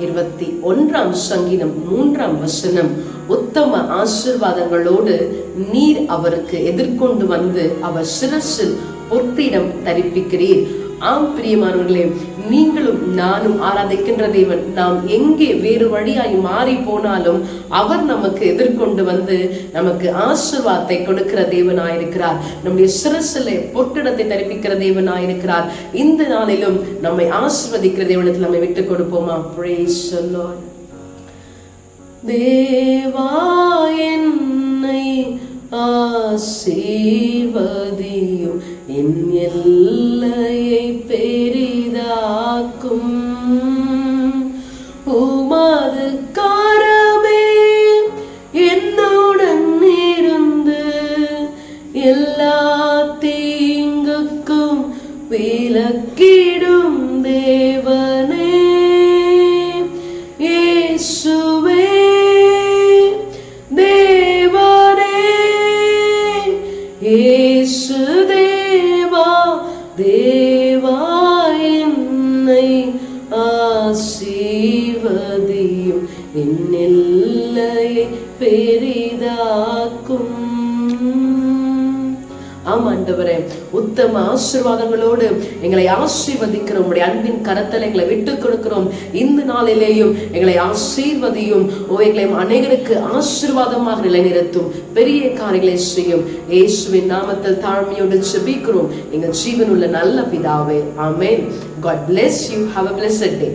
இருபத்தி ஒன்றாம் சங்கீதம் மூன்றாம் வசனம். உத்தம ஆசிர்வாதங்களோடு நீர் அவருக்கு எதிர்கொண்டு வந்து அவர் சிரசில் பொற்பிடம் தரிப்பிக்கிறீர். ஆம் பிரியமானவர்களே நீங்களும் நானும் ஆராதிக்கின்ற தேவன். நாம் எங்கே வேறு வழியாய் மாறி போனாலும் அவர் நமக்கு எதிர்கொண்டு வந்து நமக்கு ஆசிர்வாதத்தை கொடுக்கிற தேவனாயிருக்கிறார். நம்முடைய சிரசிலே பொற்கிடத்தை தரிப்பிக்கிற தேவனாயிருக்கிறார். இந்த நாளிலும் நம்மை ஆசிர்வதிக்கிற தேவனத்தில் நம்மை விட்டு கொடுப்போமா? Praise தேவா என் ஆசீர்வதியும். என் எல்லையை பெரிதாக்கும். உமது காரமே என்னுடன் இருந்து எல்லா தீங்குக்கும் விலக்கிடும் தேவனே. இயேசுவே இயேசு தேவா தேவா என்னை ஆசீர்வதியும் என் எல்லையை பெரிதாக்கும் ஆம் ஆண்டவரே உத்தம ஆசீர்வாதங்களோடு எங்களை ஆசீர்வதிக்கிறோம் உங்களுடைய அன்பின் கரத்தில் எங்களை விட்டு கொடுக்கிறோம். இந்த நாளிலேயும் எங்களை ஆசீர்வதியும். ஓ எங்களை அநேகருக்கு ஆசீர்வாதமாக நிலைநிறுத்தும். பெரிய காரியங்களை செய்யும். இயேசுவின் நாமத்தில் தாழ்மையோடு செபிக்கிறோம் எங்கள் ஜீவனுள்ள நல்ல பிதாவே. ஆமேன். God bless you have a blessed day